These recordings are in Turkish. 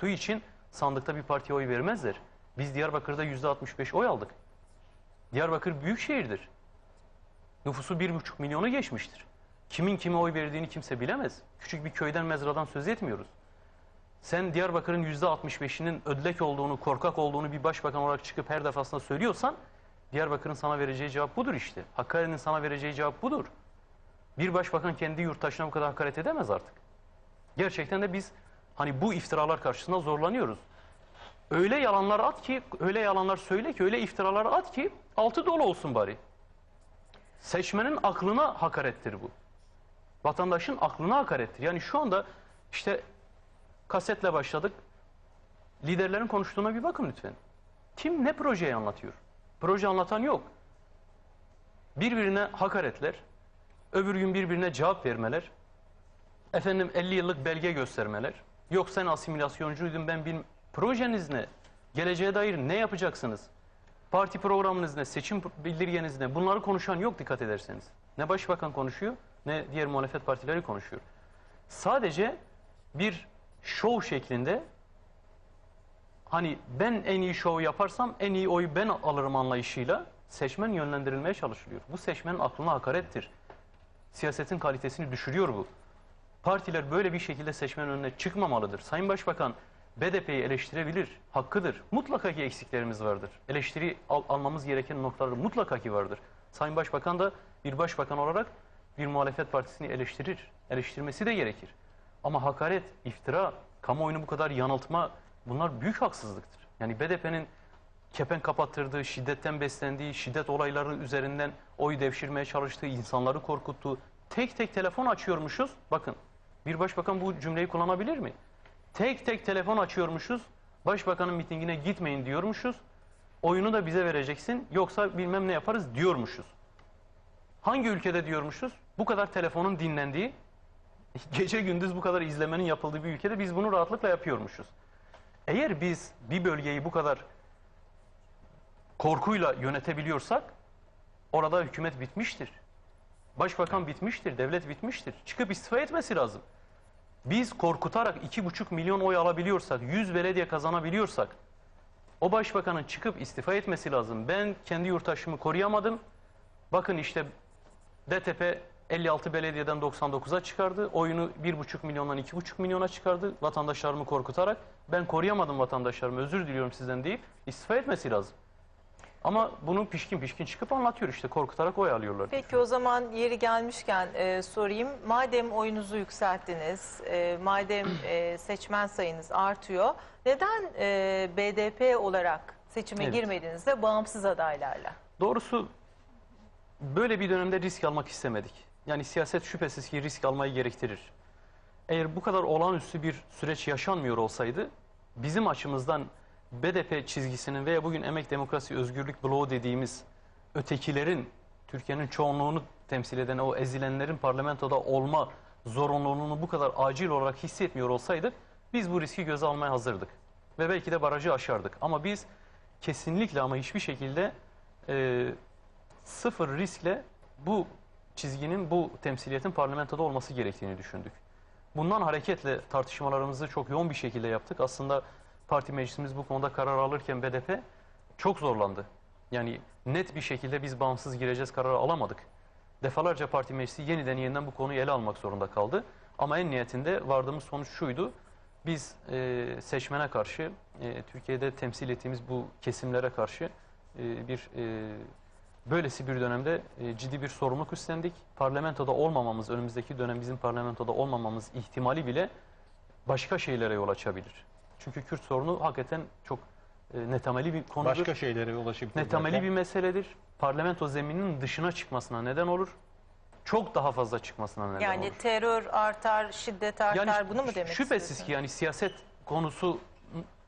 korktuğu için sandıkta bir partiye oy vermezler. Biz Diyarbakır'da yüzde 65 oy aldık. Diyarbakır büyük şehirdir. Nüfusu bir buçuk milyonu geçmiştir. Kimin kime oy verdiğini kimse bilemez. Küçük bir köyden mezradan söz etmiyoruz. Sen Diyarbakır'ın yüzde 65'inin ödlek olduğunu, korkak olduğunu bir başbakan olarak çıkıp her defasında söylüyorsan Diyarbakır'ın sana vereceği cevap budur işte. Hakkari'nin sana vereceği cevap budur. Bir başbakan kendi yurttaşına bu kadar hakaret edemez artık. Gerçekten de biz hani bu iftiralar karşısında zorlanıyoruz. Öyle yalanlar at ki, öyle yalanlar söyle ki, öyle iftiralar at ki altı dolu olsun bari. Seçmenin aklına hakarettir bu. Vatandaşın aklına hakarettir. Yani şu anda işte kasetle başladık. Liderlerin konuştuğuna bir bakın lütfen. Kim ne projeyi anlatıyor? Proje anlatan yok. Birbirine hakaretler, öbür gün birbirine cevap vermeler, efendim 50 yıllık belge göstermeler, yok sen asimilasyoncuydun ben bir projeniz ne? Geleceğe dair ne yapacaksınız? Parti programınız ne? Seçim bildirgeniz ne? Bunları konuşan yok dikkat ederseniz. Ne başbakan konuşuyor ne diğer muhalefet partileri konuşuyor. Sadece bir şov şeklinde hani ben en iyi şov yaparsam en iyi oyu ben alırım anlayışıyla seçmen yönlendirilmeye çalışılıyor. Bu seçmenin aklına hakarettir. Siyasetin kalitesini düşürüyor bu. Partiler böyle bir şekilde seçmen önüne çıkmamalıdır. Sayın Başbakan BDP'yi eleştirebilir, hakkıdır. Mutlaka ki eksiklerimiz vardır. Eleştiri al- almamız gereken noktaları mutlaka ki vardır. Sayın Başbakan da bir başbakan olarak bir muhalefet partisini eleştirir. Eleştirmesi de gerekir. Ama hakaret, iftira, kamuoyunu bu kadar yanıltma bunlar büyük haksızlıktır. Yani BDP'nin kepen kapattırdığı, şiddetten beslendiği, şiddet olayları üzerinden oy devşirmeye çalıştığı, insanları korkuttuğu, tek tek telefon açıyormuşuz. Bakın bir başbakan bu cümleyi kullanabilir mi? Tek tek telefon açıyormuşuz, başbakanın mitingine gitmeyin diyormuşuz. Oyunu da bize vereceksin yoksa bilmem ne yaparız diyormuşuz. Hangi ülkede diyormuşuz? Bu kadar telefonun dinlendiği, gece gündüz bu kadar izlemenin yapıldığı bir ülkede biz bunu rahatlıkla yapıyormuşuz. Eğer biz bir bölgeyi bu kadar korkuyla yönetebiliyorsak orada hükümet bitmiştir. Başbakan bitmiştir, devlet bitmiştir. Çıkıp istifa etmesi lazım. Biz korkutarak iki buçuk milyon oy alabiliyorsak, 100 belediye kazanabiliyorsak o başbakanın çıkıp istifa etmesi lazım. Ben kendi yurttaşımı koruyamadım. Bakın işte DTP 56 belediyeden 99'a çıkardı. Oyunu 1,5 milyondan 2,5 milyona çıkardı. Vatandaşlarımı korkutarak. Ben koruyamadım vatandaşlarımı özür diliyorum sizden deyip istifa etmesi lazım. Ama bunu pişkin pişkin çıkıp anlatıyor işte korkutarak oy alıyorlar. Peki o zaman yeri gelmişken e, sorayım. Madem oyunuzu yükselttiniz, e, madem e, seçmen sayınız artıyor, neden e, BDP olarak seçime Evet. girmediniz de bağımsız adaylarla? Doğrusu böyle bir dönemde risk almak istemedik. Yani siyaset şüphesiz ki risk almayı gerektirir. Eğer bu kadar olağanüstü bir süreç yaşanmıyor olsaydı bizim açımızdan BDP çizgisinin veya bugün Emek Demokrasi Özgürlük Bloğu dediğimiz ötekilerin Türkiye'nin çoğunluğunu temsil eden o ezilenlerin parlamentoda olma zorunluluğunu bu kadar acil olarak hissetmiyor olsaydık biz bu riski göze almaya hazırdık. Ve belki de barajı aşardık. Ama biz kesinlikle ama hiçbir şekilde e, sıfır riskle bu çizginin, bu temsiliyetin parlamentoda olması gerektiğini düşündük. Bundan hareketle tartışmalarımızı çok yoğun bir şekilde yaptık. Aslında parti meclisimiz bu konuda karar alırken BDP çok zorlandı. Yani net bir şekilde biz bağımsız gireceğiz kararı alamadık. Defalarca parti meclisi yeniden yeniden bu konuyu ele almak zorunda kaldı. Ama en niyetinde vardığımız sonuç şuydu. Biz e, seçmene karşı, e, Türkiye'de temsil ettiğimiz bu kesimlere karşı e, bir e, böylesi bir dönemde e, ciddi bir sorumluluk üstlendik. Parlamentoda olmamamız, önümüzdeki dönem bizim parlamentoda olmamamız ihtimali bile başka şeylere yol açabilir. Çünkü Kürt sorunu hakikaten çok e, netameli bir konudur. Başka şeylere ulaşıp Netameli bir meseledir. Parlamento zemininin dışına çıkmasına neden olur. Çok daha fazla çıkmasına neden Yani olur. terör artar, şiddet artar Yani bunu mu demek şüphesiz istiyorsunuz? ki yani siyaset konusu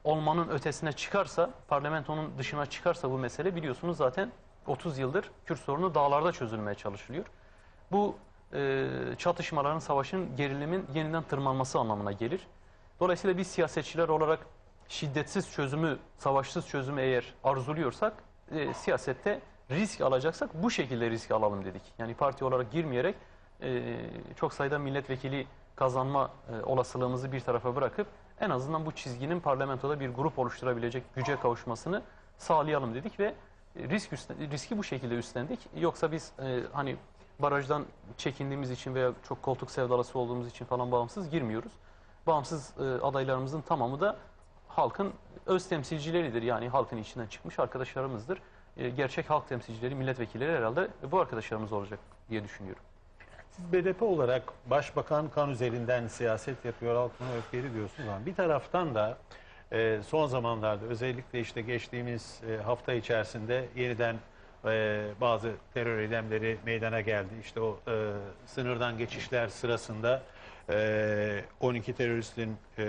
olmanın ötesine çıkarsa, parlamentonun dışına çıkarsa bu mesele biliyorsunuz zaten 30 yıldır Kürt sorunu dağlarda çözülmeye çalışılıyor. Bu e, çatışmaların, savaşın, gerilimin yeniden tırmanması anlamına gelir. Dolayısıyla biz siyasetçiler olarak şiddetsiz çözümü, savaşsız çözümü eğer arzuluyorsak, e, siyasette risk alacaksak bu şekilde risk alalım dedik. Yani parti olarak girmeyerek e, çok sayıda milletvekili kazanma e, olasılığımızı bir tarafa bırakıp en azından bu çizginin parlamentoda bir grup oluşturabilecek güce kavuşmasını sağlayalım dedik ve risk riski bu şekilde üstlendik. Yoksa biz e, hani barajdan çekindiğimiz için veya çok koltuk sevdalısı olduğumuz için falan bağımsız girmiyoruz. Bağımsız e, adaylarımızın tamamı da halkın öz temsilcileridir. Yani halkın içinden çıkmış arkadaşlarımızdır. E, gerçek halk temsilcileri, milletvekilleri herhalde bu arkadaşlarımız olacak diye düşünüyorum. Siz BDP olarak başbakan kan üzerinden siyaset yapıyor, halkına öfkeli diyorsunuz ama bir taraftan da e, son zamanlarda özellikle işte geçtiğimiz e, hafta içerisinde yeniden e, bazı terör eylemleri meydana geldi. İşte o e, sınırdan geçişler sırasında e, 12 teröristin e,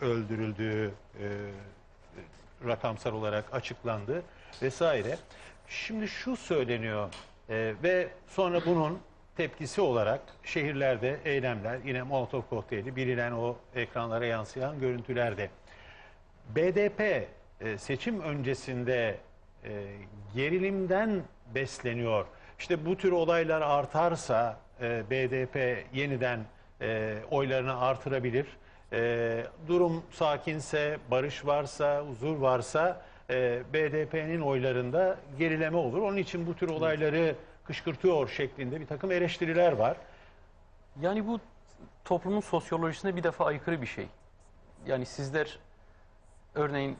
öldürüldüğü e, rakamsal olarak açıklandı vesaire. Şimdi şu söyleniyor e, ve sonra bunun tepkisi olarak şehirlerde eylemler, yine Molotov kokteyli, bilinen o ekranlara yansıyan görüntülerde. BDP seçim öncesinde gerilimden besleniyor. İşte bu tür olaylar artarsa BDP yeniden e, oylarını artırabilir. E, durum sakinse, barış varsa, huzur varsa e, BDP'nin oylarında gerileme olur. Onun için bu tür olayları kışkırtıyor şeklinde bir takım eleştiriler var. Yani bu toplumun sosyolojisine bir defa aykırı bir şey. Yani sizler örneğin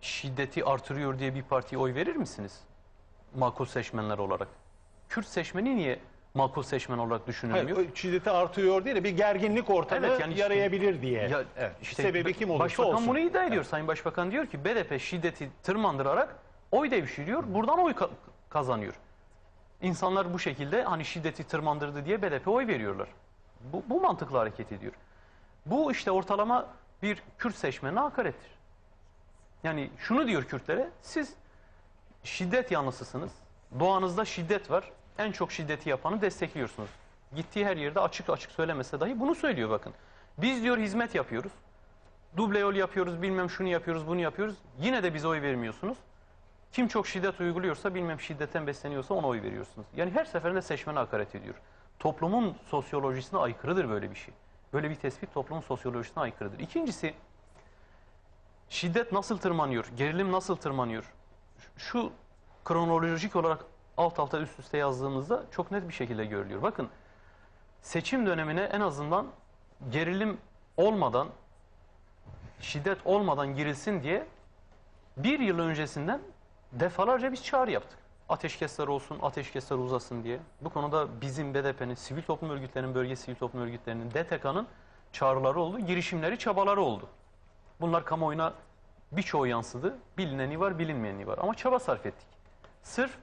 şiddeti artırıyor diye bir partiye oy verir misiniz? Makul seçmenler olarak. Kürt seçmeni niye makul seçmen olarak düşünülmüyor? Hayır, şiddeti artıyor de bir gerginlik ortamı Evet, yani işte- yarayabilir diye. Ya, Evet, işte sebebi kim olursa Başbakan olsun. bunu iddia ediyor. Sayın Başbakan diyor ki BDP şiddeti tırmandırarak oy devşiriyor. Buradan oy ka- kazanıyor. İnsanlar bu şekilde hani şiddeti tırmandırdı diye BDP oy veriyorlar. Bu, bu mantıkla hareket ediyor. Bu işte ortalama bir Kürt seçmenine hakarettir. Yani şunu diyor Kürtlere, siz şiddet yanlısısınız. Doğanızda şiddet var. En çok şiddeti yapanı destekliyorsunuz. Gittiği her yerde açık açık söylemese dahi bunu söylüyor bakın. Biz diyor hizmet yapıyoruz. Duble yol yapıyoruz, bilmem şunu yapıyoruz, bunu yapıyoruz. Yine de bize oy vermiyorsunuz. Kim çok şiddet uyguluyorsa, bilmem şiddetten besleniyorsa ona oy veriyorsunuz. Yani her seferinde seçmene hakaret ediyor. Toplumun sosyolojisine aykırıdır böyle bir şey. Böyle bir tespit toplumun sosyolojisine aykırıdır. İkincisi, şiddet nasıl tırmanıyor, gerilim nasıl tırmanıyor? Şu kronolojik olarak alt alta üst üste yazdığımızda çok net bir şekilde görülüyor. Bakın seçim dönemine en azından gerilim olmadan, şiddet olmadan girilsin diye bir yıl öncesinden defalarca biz çağrı yaptık. Ateşkesler olsun, ateşkesler uzasın diye. Bu konuda bizim BDP'nin, sivil toplum örgütlerinin, bölge sivil toplum örgütlerinin, DTK'nın çağrıları oldu, girişimleri, çabaları oldu. Bunlar kamuoyuna birçoğu yansıdı. Bilineni var, bilinmeyeni var. Ama çaba sarf ettik. Sırf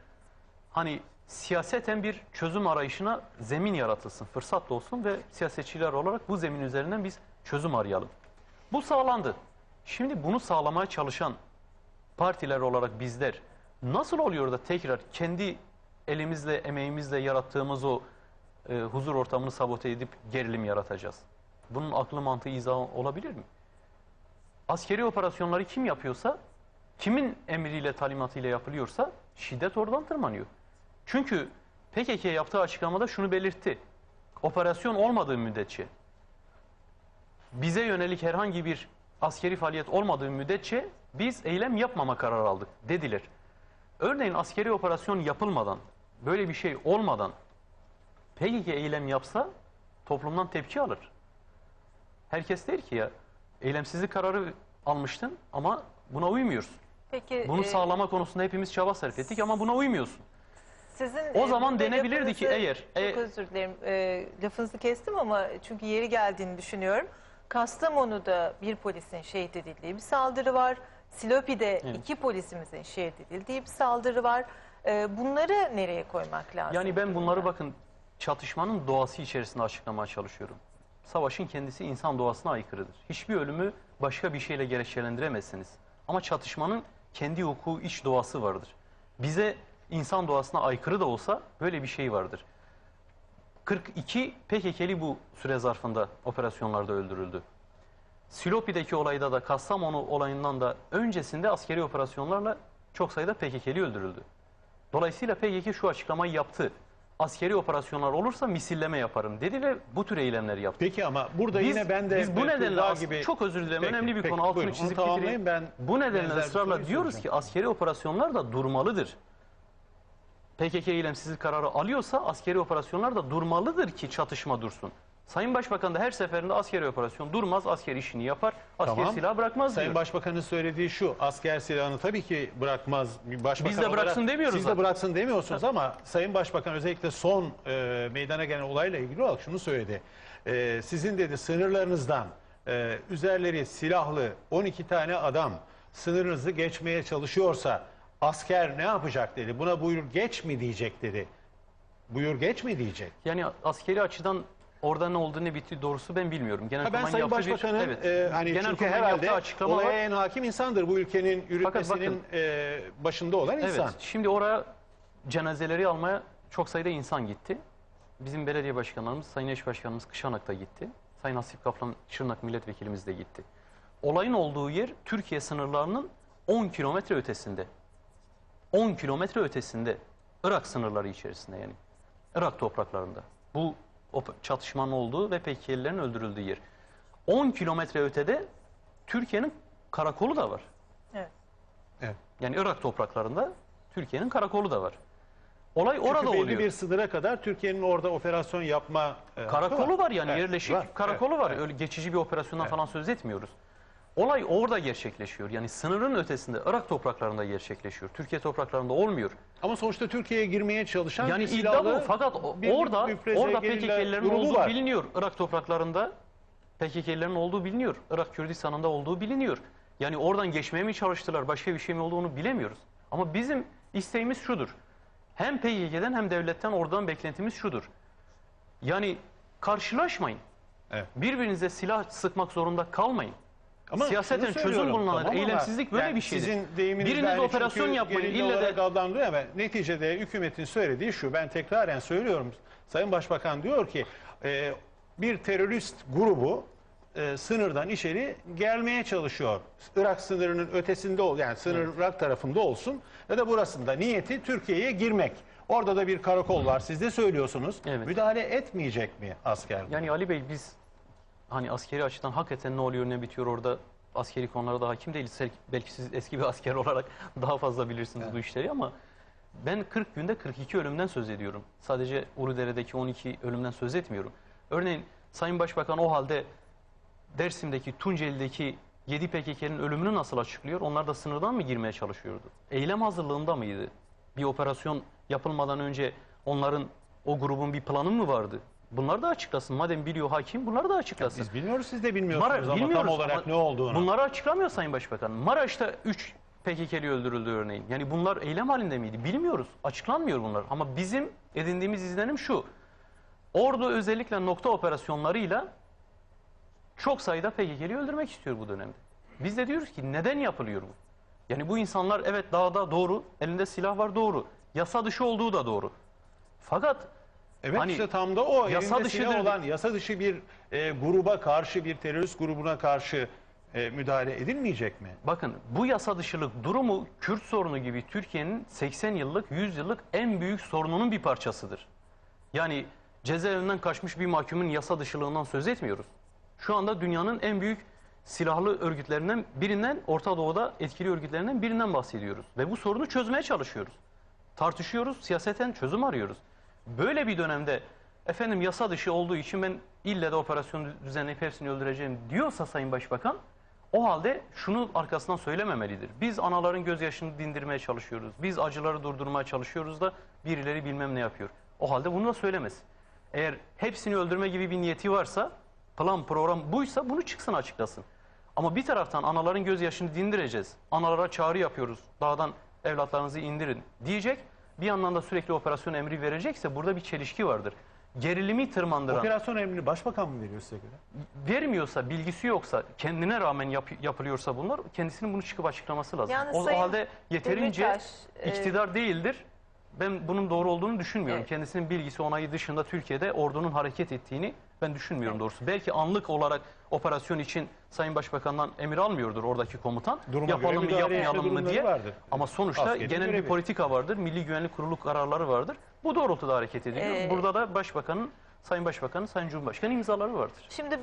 hani siyaseten bir çözüm arayışına zemin yaratılsın, fırsat da olsun ve siyasetçiler olarak bu zemin üzerinden biz çözüm arayalım. Bu sağlandı. Şimdi bunu sağlamaya çalışan partiler olarak bizler nasıl oluyor da tekrar kendi elimizle, emeğimizle yarattığımız o e, huzur ortamını sabote edip gerilim yaratacağız? Bunun aklı mantığı izahı olabilir mi? Askeri operasyonları kim yapıyorsa, kimin emriyle, talimatıyla yapılıyorsa şiddet oradan tırmanıyor. Çünkü PKK yaptığı açıklamada şunu belirtti. Operasyon olmadığı müddetçe, bize yönelik herhangi bir askeri faaliyet olmadığı müddetçe biz eylem yapmama kararı aldık dediler. Örneğin askeri operasyon yapılmadan, böyle bir şey olmadan PKK eylem yapsa toplumdan tepki alır. Herkes der ki ya eylemsizlik kararı almıştın ama buna uymuyorsun. Peki Bunu e, sağlama konusunda hepimiz çaba sarf ettik ama buna uymuyorsun. Sizin O e, zaman burada denebilirdi ki lafınızı- eğer- Çok e- özür dilerim. E, lafınızı kestim ama çünkü yeri geldiğini düşünüyorum. Kastamonu'da bir polisin şehit edildiği bir saldırı var. Silopi'de iki polisimizin şehit edildiği bir saldırı var. E, bunları nereye koymak lazım? Yani ben bu bunları bakın çatışmanın doğası içerisinde açıklamaya çalışıyorum. Savaşın kendisi insan doğasına aykırıdır. Hiçbir ölümü başka bir şeyle gerekçelendiremezsiniz. Ama çatışmanın kendi hukuku iç doğası vardır. Bize insan doğasına aykırı da olsa böyle bir şey vardır. 42 PKK'li bu süre zarfında operasyonlarda öldürüldü. Silopi'deki olayda da Kastamonu olayından da öncesinde askeri operasyonlarla çok sayıda PKK'li öldürüldü. Dolayısıyla PKK şu açıklamayı yaptı. askeri operasyonlar olursa misilleme yaparım dedi ve bu tür eylemleri yaptı. Peki ama burada Biz, yine ben de biz bu Beytullah nedenle gibi çok özür dilerim Peki, önemli bir peki, konu altını buyurun, çizip bitireyim. Ben Bu nedenle ısrarla diyoruz soracağım. ki askeri operasyonlar da durmalıdır. PKK eylemsizlik kararı alıyorsa askeri operasyonlar da durmalıdır ki çatışma dursun. Sayın Başbakan da her seferinde askeri operasyon durmaz, asker işini yapar, asker Tamam. silah bırakmaz Sayın diyor. Başbakan'ın söylediği şu, asker silahını tabii ki bırakmaz. Bir başbakan Biz de bıraksın olarak demiyoruz Siz de bıraksın demiyorsunuz ama Sayın Başbakan özellikle son e, meydana gelen olayla ilgili olarak şunu söyledi. E, sizin dedi sınırlarınızdan e, üzerleri silahlı 12 tane adam sınırınızı geçmeye çalışıyorsa asker ne yapacak dedi. Buna buyur geç mi diyecek dedi. Buyur geç mi diyecek. Yani askeri açıdan orada ne oldu ne bitti doğrusu ben bilmiyorum. Ha ben Sayın yaptığı bir- Başbakan'ın evet, e, hani çünkü Genelkurmay'ın herhalde olaya var. en hakim insandır. Bu ülkenin yürütmesinin bakın. e, başında olan Evet, insan. şimdi oraya cenazeleri almaya çok sayıda insan gitti. Bizim belediye başkanlarımız, Sayın Eş Başkanımız Kışanak'ta gitti. Sayın Hasip Kaplan Şırnak Milletvekilimiz de gitti. Olayın olduğu yer Türkiye sınırlarının 10 kilometre ötesinde. 10 kilometre ötesinde. Irak sınırları içerisinde yani. Irak topraklarında. Bu çatışmanın olduğu ve PKK'lilerin öldürüldüğü yer. 10 kilometre ötede Türkiye'nin karakolu da var. Evet. Evet. Yani Irak topraklarında Türkiye'nin karakolu da var. Olay Çünkü orada belli oluyor. bir sınıra kadar Türkiye'nin orada operasyon yapma e, Karakolu var yani Evet, yerleşik var. karakolu Evet, var. evet. Öyle geçici bir operasyondan Evet. falan söz etmiyoruz. Olay orada gerçekleşiyor. Yani sınırın ötesinde Irak topraklarında gerçekleşiyor. Türkiye topraklarında olmuyor. Ama sonuçta Türkiye'ye girmeye çalışan Yani bir iddia bu. Fakat bir orada müfreze orada PKK'lilerin olduğu var. biliniyor. Irak topraklarında PKK'lilerin olduğu biliniyor. Irak Kürdistan'ında olduğu biliniyor. Yani oradan geçmeye mi çalıştılar, başka bir şey mi olduğunu bilemiyoruz. Ama bizim isteğimiz şudur. Hem PKK'den hem devletten oradan beklentimiz şudur. Yani karşılaşmayın. Evet. Birbirinize silah sıkmak zorunda kalmayın. Ama Siyaseten çözüm bulunanlar, tamam ama eylemsizlik böyle yani bir şeydir. Sizin deyiminizle Biriniz operasyon yapmayın, ille de- adlandırıyor ama neticede hükümetin söylediği şu. Ben tekraren söylüyorum. Sayın Başbakan diyor ki e, bir terörist grubu e, sınırdan içeri gelmeye çalışıyor. Irak sınırının ötesinde ol yani sınır Irak tarafında olsun ya da burasında niyeti Türkiye'ye girmek. Orada da bir karakol var. Siz de söylüyorsunuz. Evet. Müdahale etmeyecek mi asker? Yani Ali Bey biz hani askeri açıdan hakikaten ne oluyor ne bitiyor orada askeri konulara da hakim değiliz. Belki siz eski bir asker olarak daha fazla bilirsiniz bu işleri ama ben 40 günde 42 ölümden söz ediyorum. Sadece Uludere'deki 12 ölümden söz etmiyorum. Örneğin Sayın Başbakan o halde Dersim'deki, Tunceli'deki 7 PKK'nin ölümünü nasıl açıklıyor? Onlar da sınırdan mı girmeye çalışıyordu? Eylem hazırlığında mıydı? Bir operasyon yapılmadan önce onların o grubun bir planı mı vardı? Bunları da açıklasın. Madem biliyor hakim bunları da açıklasın. Biz bilmiyoruz siz de bilmiyorsunuz Mara- ama tam olarak ama ne olduğunu. Bunları açıklamıyor Sayın Başbakan. Maraş'ta 3 PKK'li öldürüldü örneğin. Yani bunlar eylem halinde miydi? Bilmiyoruz. Açıklanmıyor bunlar. Ama bizim edindiğimiz izlenim şu. Ordu özellikle nokta operasyonlarıyla çok sayıda PKK'li öldürmek istiyor bu dönemde. Biz de diyoruz ki neden yapılıyor bu? Yani bu insanlar evet dağda doğru, elinde silah var doğru. Yasa dışı olduğu da doğru. Fakat Evet Hani işte tam da o yasa dışıdır- olan yasa dışı bir e, gruba karşı bir terörist grubuna karşı e, müdahale edilmeyecek mi? Bakın bu yasa dışılık durumu Kürt sorunu gibi Türkiye'nin 80 yıllık, 100 yıllık en büyük sorununun bir parçasıdır. Yani cezaevinden kaçmış bir mahkumun yasa dışılığından söz etmiyoruz. Şu anda dünyanın en büyük silahlı örgütlerinden birinden, Orta Doğu'da etkili örgütlerinden birinden bahsediyoruz. Ve bu sorunu çözmeye çalışıyoruz. Tartışıyoruz, siyaseten çözüm arıyoruz. Böyle bir dönemde efendim yasa dışı olduğu için ben ille de operasyon düzenleyip hepsini öldüreceğim diyorsa Sayın Başbakan o halde şunu arkasından söylememelidir. Biz anaların gözyaşını dindirmeye çalışıyoruz. Biz acıları durdurmaya çalışıyoruz da birileri bilmem ne yapıyor. O halde bunu da söylemez. Eğer hepsini öldürme gibi bir niyeti varsa, plan program buysa bunu çıksın açıklasın. Ama bir taraftan anaların gözyaşını dindireceğiz. Analara çağrı yapıyoruz. Dağdan evlatlarınızı indirin diyecek. Bir yandan da sürekli operasyon emri verecekse burada bir çelişki vardır. Gerilimi tırmandıran Operasyon emrini başbakan mı veriyor size göre? vermiyorsa, bilgisi yoksa, kendine rağmen yap- yapılıyorsa bunlar, kendisinin bunu çıkıp açıklaması lazım. Yani o Sayın halde yeterince Demirtaş, e, iktidar değildir. Ben bunun doğru olduğunu düşünmüyorum. Evet. Kendisinin bilgisi onayı dışında Türkiye'de ordunun hareket ettiğini ben düşünmüyorum doğrusu. Belki anlık olarak operasyon için Sayın Başbakan'dan emir almıyordur oradaki komutan. Duruma Yapalım mı yapmayalım mı diye. vardır. Ama sonuçta Askeri genel bir görevi. politika vardır. Milli Güvenlik Kurulu kararları vardır. Bu doğrultuda hareket ediyor. Ee, Burada da Başbakanın, Sayın Başbakanın, Sayın Cumhurbaşkanı imzaları vardır. Şimdi